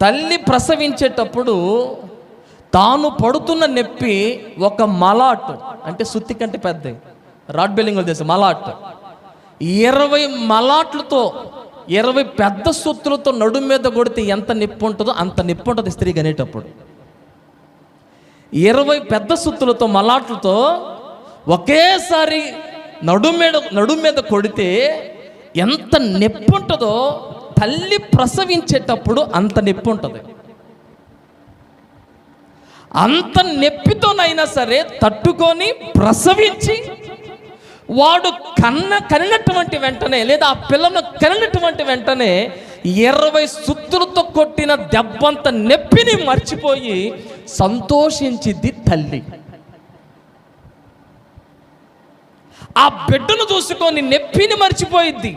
తల్లి ప్రసవించేటప్పుడు తాను పడుతున్న నొప్పి ఒక మలాట్ అంటే సుత్తి కంటే పెద్ద రాడ్ బెల్లింగ్ తెలుసు మలాట్. ఇరవై మలాట్లతో ఇరవై పెద్ద సుత్తులతో నడుము మీద కొడితే ఎంత నొప్పి ఉంటుందో అంత నొప్పి ఉంటుంది స్త్రీ కనేటప్పుడు ఇరవై పెద్ద సుత్తులతో మలాట్లతో ఒకేసారి నడుము మీద నడుము మీద కొడితే ఎంత నొప్పి ఉంటుందో తల్లి ప్రసవించేటప్పుడు అంత నొప్పి ఉంటుంది. అంత నొప్పితోనైనా సరే తట్టుకొని ప్రసవించి వాడు కన్న కనినటువంటి వెంటనే లేదా ఆ పిల్లను కనినటువంటి వెంటనే ఇరవై సుత్తులతో కొట్టిన దెబ్బంత నొప్పిని మర్చిపోయి సంతోషించిద్ది తల్లి. ఆ బిడ్డను చూసుకొని నొప్పిని మర్చిపోయిద్ది.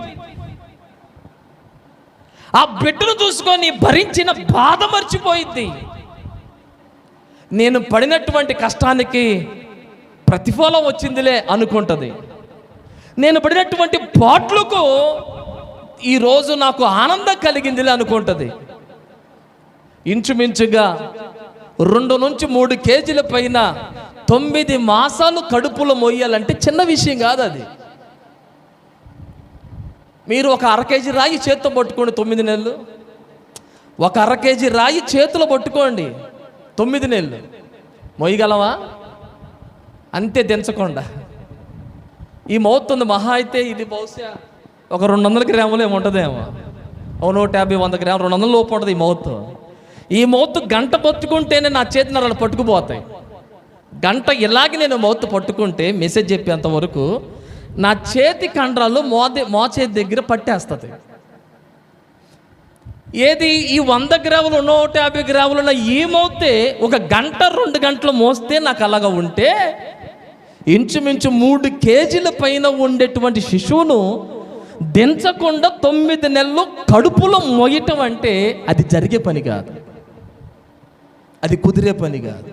ఆ బిడ్డను చూసుకొని భరించిన బాధ మర్చిపోయింది నేను పడినటువంటి కష్టానికి ప్రతిఫలం వచ్చిందిలే అనుకుంటుంది. నేను పడినటువంటి పాటలకు ఈరోజు నాకు ఆనందం కలిగిందిలే అనుకుంటుంది. ఇంచుమించుగా రెండు నుంచి మూడు కేజీల పైన తొమ్మిది మాసాలు కడుపులో మొయ్యాలంటే చిన్న విషయం కాదు అది. మీరు ఒక అర కేజీ రాయి చేతితో పట్టుకోండి తొమ్మిది నెలలు. ఒక అర కేజీ రాయి చేతిలో పట్టుకోండి తొమ్మిది నెలలు. మొయ్యగలవా? అంతే దించకుండా. ఈ మోతుంది మహా అయితే ఇది బహుశా ఒక రెండు వందల గ్రాములు ఏమి ఉంటుందేమో. ఓ నూట యాభై వంద గ్రాములు రెండు వందల లోపు ఉంటుంది ఈ మౌత్ ఈ మౌత్ గంట పట్టుకుంటేనే నా చేతి నరాలు పట్టుకుపోతాయి. గంట ఇలాగే నేను మౌత్ పట్టుకుంటే మెసేజ్ చెప్పేంత వరకు నా చేతి కండరాలు మోదే మోచేతి దగ్గర పట్టేస్తుంది. ఏది ఈ వంద గ్రాములు నూట యాభై గ్రాములు ఉన్న ఈ ఒక గంట రెండు గంటలు మోస్తే నాకు అలాగా ఉంటే ఇంచుమించు మూడు కేజీల పైన ఉండేటువంటి శిశువును దించకుండా తొమ్మిది నెలలు కడుపులో మొయ్యటం అంటే అది జరిగే పని కాదు. అది కుదిరే పని కాదు.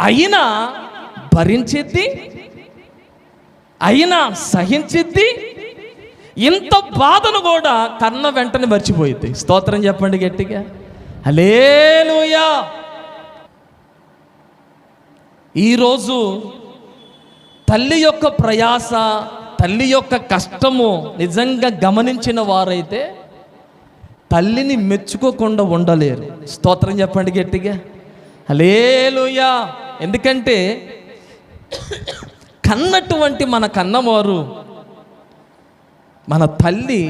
అయినా భరించేది అయినా సహించిద్ది. ఇంత బాధను కూడా కన్న వెంటనే మర్చిపోయింది స్తోత్రం చెప్పండి గట్టిగా. హలేలుయా ఈరోజు తల్లి యొక్క ప్రయాస తల్లి యొక్క కష్టము నిజంగా గమనించిన వారైతే తల్లిని మెచ్చుకోకుండా ఉండలేరు. స్తోత్రం చెప్పండి గట్టిగా. అలేలుయా ఎందుకంటే కన్నటువంటి మన కన్నవారు మన తల్లి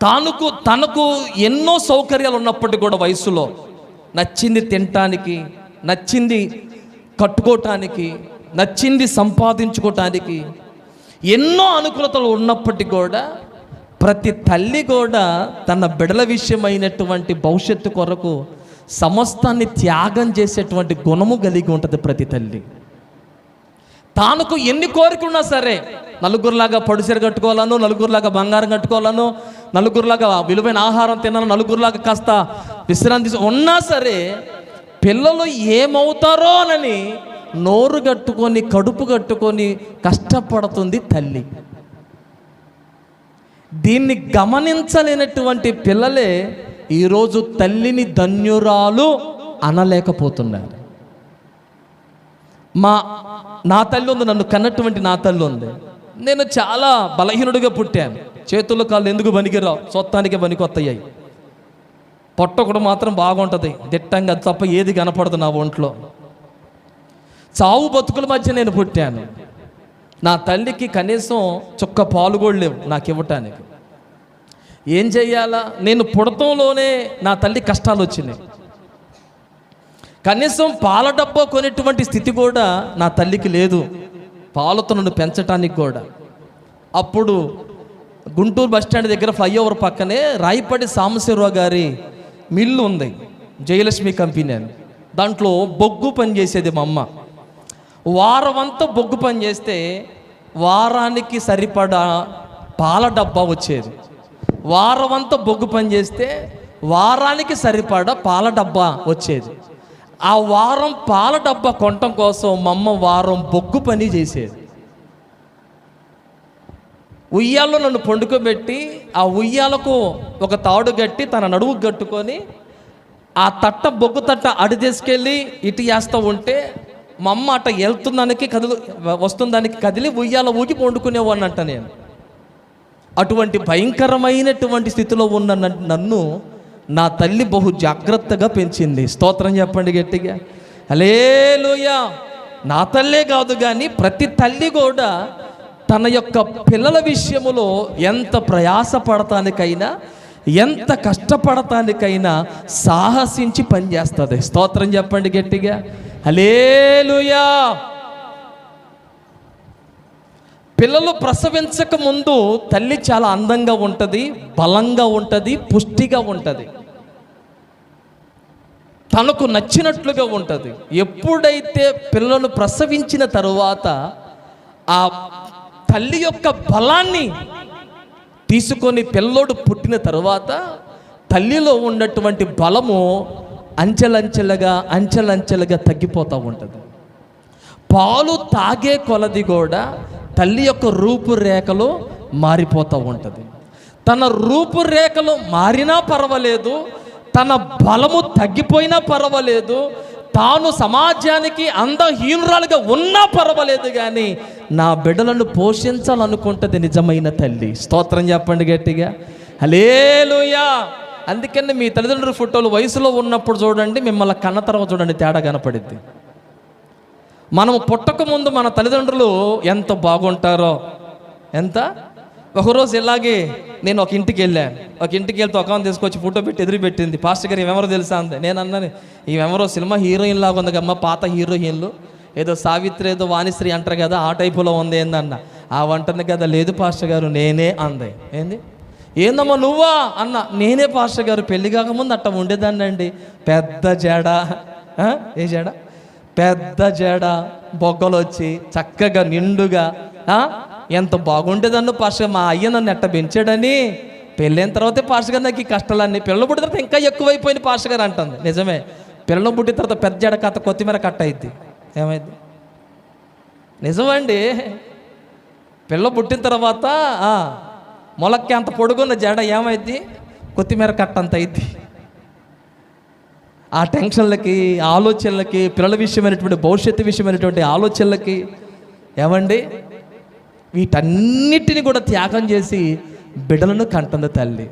తానుకు తనకు ఎన్నో సౌకర్యాలు ఉన్నప్పటికీ కూడా వయసులో నచ్చింది తినటానికి నచ్చింది కట్టుకోవటానికి నచ్చింది సంపాదించుకోవటానికి ఎన్నో అనుకూలతలు ఉన్నప్పటికీ కూడా ప్రతి తల్లి కూడా తన బిడల విషయమైనటువంటి భవిష్యత్తు కొరకు సమస్తాన్ని త్యాగం చేసేటువంటి గుణము కలిగి ఉంటుంది ప్రతి తల్లి. తానుకు ఎన్ని కోరికలున్నా సరే నలుగురులాగా పడుసెర కట్టుకోవాలను నలుగురులాగా బంగారం కట్టుకోవాలను నలుగురులాగా విలువైన ఆహారం తినాలని నలుగురులాగా కాస్త విశ్రాంతి ఉన్నా సరే పిల్లలు ఏమవుతారో అని నోరు కట్టుకొని కడుపు కట్టుకొని కష్టపడుతుంది తల్లి. దీన్ని గమనించలేనటువంటి పిల్లలే ఈరోజు తల్లిని ధన్యురాలు అనలేకపోతున్నారు. మా నా తల్లి ఉంది నన్ను కన్నటువంటి నా తల్లి ఉంది నేను చాలా బలహీనుడిగా పుట్టాను. చేతుల్లో కాళ్ళు ఎందుకు పనికిరావు? సొత్తానికి పనికొత్తయ్యాయి. పొట్ట కూడా మాత్రం బాగుంటుంది. దిట్టంగా అది తప్ప ఏది కనపడదు నా ఒంట్లో. చావు బతుకుల మధ్య నేను పుట్టాను. నా తల్లికి కనీసం చుక్క పాలు కూడా లేవు నాకు ఇవ్వటానికి. ఏం చెయ్యాలా? నేను పుడతంలోనే నా తల్లి కష్టాలు వచ్చినాయి. కనీసం పాల డబ్బా కొనేటువంటి స్థితి కూడా నా తల్లికి లేదు. పాలతో నన్ను పెంచటానికి కూడా. అప్పుడు గుంటూరు బస్ స్టాండ్ దగ్గర ఫ్లైఓవర్ పక్కనే రాయపడి సాంబశివరావు గారి మిల్లు ఉంది. జయలక్ష్మి కంపెనీ అని. దాంట్లో బొగ్గు పని చేసేది మా అమ్మ. వారం అంతా బొగ్గు పని చేస్తే వారానికి సరిపడా పాల డబ్బా వచ్చేది. వారం అంతా బొగ్గు పని చేస్తే వారానికి సరిపడా పాల డబ్బా వచ్చేది. ఆ వారం పాల డబ్బా కొనటం కోసం మా అమ్మ వారం బొగ్గు పని చేసేది. ఉయ్యాల్లో నన్ను పండుకోబెట్టి ఆ ఉయ్యాలకు ఒక తాడు కట్టి తన నడువు కట్టుకొని ఆ తట్ట బొగ్గు తట్ట అడి తీసుకెళ్ళి ఇటు చేస్తూ ఉంటే మా అమ్మ అట్ట వెళ్తుందానికి కదిలి వస్తుందానికి కదిలి ఉయ్యాల ఊగి పండుకునేవాడినంట నేను. అటువంటి భయంకరమైనటువంటి స్థితిలో ఉన్న నన్ను నా తల్లి బహు జాగ్రత్తగా పెంచింది. స్తోత్రం చెప్పండి గట్టిగా. హలేలుయా నా తల్లే కాదు కానీ ప్రతి తల్లి కూడా తన యొక్క పిల్లల విషయములో ఎంత ప్రయాస పడటానికైనా ఎంత కష్టపడటానికైనా సాహసించి పనిచేస్తుంది. స్తోత్రం చెప్పండి గట్టిగా. హలేలుయా పిల్లలు ప్రసవించక ముందు తల్లి చాలా అందంగా ఉంటుంది బలంగా ఉంటుంది పుష్టిగా ఉంటుంది. తనకు నచ్చినట్లుగా ఉంటుంది. ఎప్పుడైతే పిల్లలను ప్రసవించిన తరువాత ఆ తల్లి యొక్క బలాన్ని తీసుకొని పిల్లోడు పుట్టిన తర్వాత తల్లిలో ఉన్నటువంటి బలము అంచెలంచెలుగా అంచెలంచెలుగా తగ్గిపోతూ ఉంటుంది. పాలు తాగే కొలది కూడా తల్లి యొక్క రూపురేఖలో మారిపోతూ ఉంటుంది. తన రూపురేఖలు మారినా పర్వాలేదు తన బలము తగ్గిపోయినా పర్వాలేదు తాను సమాజానికి అందహీనురాలుగా ఉన్నా పర్వాలేదు కానీ నా బిడ్డలను పోషించాలనుకుంటుంది నిజమైన తల్లి. స్తోత్రం చెప్పండి గట్టిగా. హలేలుయా అందుకని మీ తల్లిదండ్రుల ఫోటోలు వయసులో ఉన్నప్పుడు చూడండి మిమ్మల్ని కన్న తర్వాత చూడండి తేడా కనపడిద్ది. మనం పుట్టకముందు మన తల్లిదండ్రులు ఎంత బాగుంటారో. ఎంత? ఒకరోజు ఇలాగే నేను ఒక ఇంటికి వెళ్ళాను ఒక ఇంటికి వెళ్తే ఒక తీసుకొచ్చి ఫోటో పెట్టి ఎదురు పెట్టింది పాస్టర్ గారు ఈమెవరో తెలుసా? అంది. నేను అన్నాను ఈమెవరో సినిమా హీరోయిన్ లాగా ఉంది కమ్మా పాత హీరోయిన్లు. ఏదో సావిత్రి ఏదో వాణిశ్రీ అంటారు కదా ఆ టైపులో ఉంది ఏందన్న ఆ వంటని కదా లేదు పాస్టర్ గారు నేనే అంది. ఏంది? ఏందమ్మా నువ్వా? అన్న. నేనే పాస్టర్ గారు పెళ్ళి కాకముందు అట్ట ఉండేదాన్ని అండి పెద్ద జడ. ఏ జడ? పెద్ద జడ బొగ్గలు వచ్చి చక్కగా నిండుగా ఎంత బాగుండేదన్ను పాస్టర్ మా అయ్య నన్ను ఎట్ట పెంచాడని? పెళ్ళైన తర్వాతే పాస్టర్ నాకు ఈ కష్టాలన్నీ పిల్లలు పుట్టిన తర్వాత ఇంకా ఎక్కువైపోయింది పాషగారు అంటుంది. నిజమే. పిల్లలు పుట్టిన తర్వాత పెద్ద జడ కథ కొత్తిమీర కట్ట అయింది ఏమైంది? నిజమండి. పిల్ల పుట్టిన తర్వాత మొలక్కి అంత పొడుగున్న జడ ఏమైంది కొత్తిమీర కట్ట అంత అయింది ఆ టెన్షన్లకి ఆలోచనలకి పిల్లల విషయమైనటువంటి భవిష్యత్తు విషయమైనటువంటి ఆలోచనలకి ఏమండి? వీటన్నిటిని కూడా త్యాగం చేసి బిడ్డలను కంటుంది తల్లి.